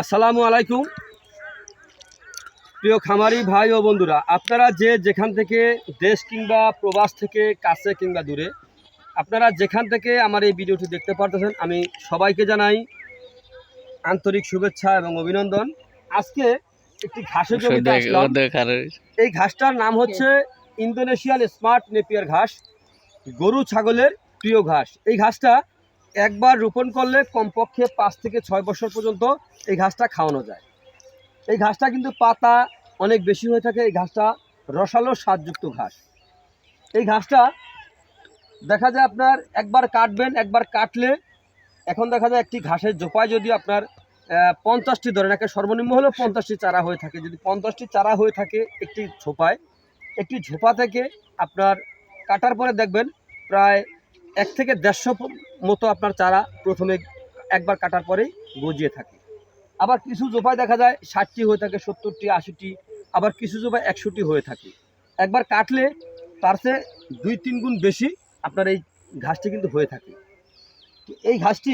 আসসালামু আলাইকুম। প্রিয় খামারি ভাই ও বন্ধুরা আপনারা যে যেখান থেকে দেশ কিংবা প্রবাস থেকে কাছে কিংবা দূরে আপনারা যেখান থেকে আমার এই ভিডিওটি দেখতে পারতেছেন আমি সবাইকে জানাই আন্তরিক শুভেচ্ছা এবং অভিনন্দন। আজকে একটি ঘাসের জমিতে এই ঘাসটার নাম হচ্ছে ইন্দোনেশিয়ান স্মার্ট নেপিয়ার ঘাস গরু ছাগলের প্রিয় ঘাস। এই ঘাসটা একবার রোপণ করলে কমপক্ষে পাঁচ থেকে ছয় বছর পর্যন্ত এই ঘাসটা খাওয়ানো যায়। এই ঘাসটা কিন্তু পাতা অনেক বেশি হয়ে থাকে, এই ঘাসটা রসালো স্বাদযুক্ত ঘাস। এই ঘাসটা দেখা যায় আপনার একবার কাটবেন, একবার কাটলে এখন দেখা যায় একটি ঘাসের জোপায় যদি আপনার পঞ্চাশটি ধরেন একটা সর্বনিম্ন হলেও পঞ্চাশটি চারা হয়ে থাকে। যদি পঞ্চাশটি চারা হয়ে থাকে একটি ঝোপায়, একটি ঝোপা থেকে আপনার কাটার পরে দেখবেন প্রায় এক থেকে দেড়শো মতো আপনার চারা প্রথমে একবার কাটার পরেই গজিয়ে থাকে। আবার কিছু জোপায় দেখা যায় ষাটটি হয়ে থাকে, সত্তরটি, আশিটি, আবার কিছু জোপায় একশোটি হয়ে থাকে। একবার কাটলে তার চেয়ে দুই তিন গুণ বেশি আপনার এই ঘাসটি কিন্তু হয়ে থাকে। এই ঘাসটি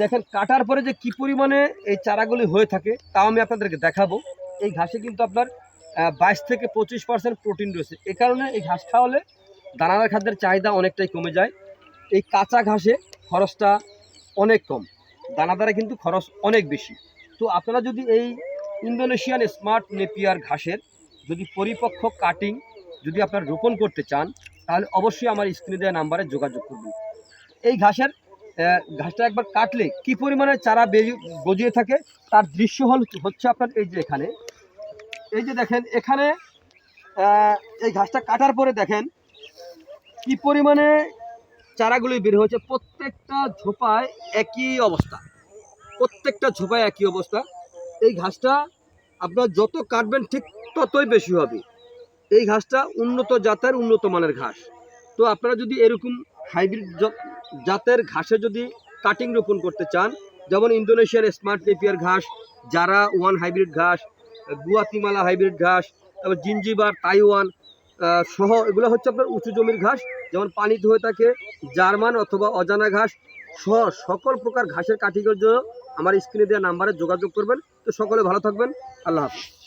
দেখেন, কাটার পরে যে কি পরিমাণে এই চারাগুলি হয়ে থাকে, তাও আমি আপনাদেরকে দেখাবো। এই ঘাসে কিন্তু আপনার বাইশ থেকে পঁচিশ পার্সেন্ট প্রোটিন রয়েছে। এ কারণে এই ঘাস খাওয়ালে দানাদার খাদ্যের চাহিদা অনেকটাই কমে যায়। এই কাঁচা ঘাসে খরচটা অনেক কম। দানাদারে কিন্তু খরচ অনেক বেশি। তো আপনারা যদি এই ইন্দোনেশিয়ান স্মার্ট নেপিয়ার ঘাসের যদি পরিপক্ক কাটিং যদি আপনারা রোপণ করতে চান, তাহলে অবশ্যই আমার স্ক্রিনে দেওয়া নাম্বারে যোগাযোগ করবেন। এই ঘাসের ঘাসটা একবার কাটলে কি পরিমাণে চারা গজিয়ে থাকে, তার দৃশ্য হল হচ্ছে আপনার এই যে এখানে। এই যে দেখেন, এখানে এই ঘাসটা কাটার পরে দেখেন কি পরিমাণে চারাগুলি বের হয়েছে? প্রত্যেকটা ঝোপায় একই অবস্থা। প্রত্যেকটা ঝোপায় একই অবস্থা। এই ঘাসটা আপনার যত কাটবেন ঠিক ততই বেশি হবে। এই ঘাসটা উন্নত জাতের, উন্নত মানের ঘাস। তো আপনারা যদি এরকম হাইব্রিড জাতের ঘাসে যদি কাটিং রোপণ করতে চান, যেমন ইন্দোনেশিয়ার স্মার্ট নেপিয়ার ঘাস যারা ওয়ান হাইব্রিড ঘাস, গুয়াতিমালা হাইব্রিড ঘাস, তারপর জিঞ্জিবার, তাইওয়ান সহ এগুলো হচ্ছে আপনার উঁচু জমির ঘাস, যেমন পানিতে হয়ে থাকে, জার্মান অথবা অজানা ঘাস, সহ সকল প্রকার ঘাসের কাটিগর জন্য আমার স্ক্রিনে দেওয়া নাম্বারে যোগাযোগ করবেন। তো সকলে ভালো থাকবেন। আল্লাহ হাফিজ।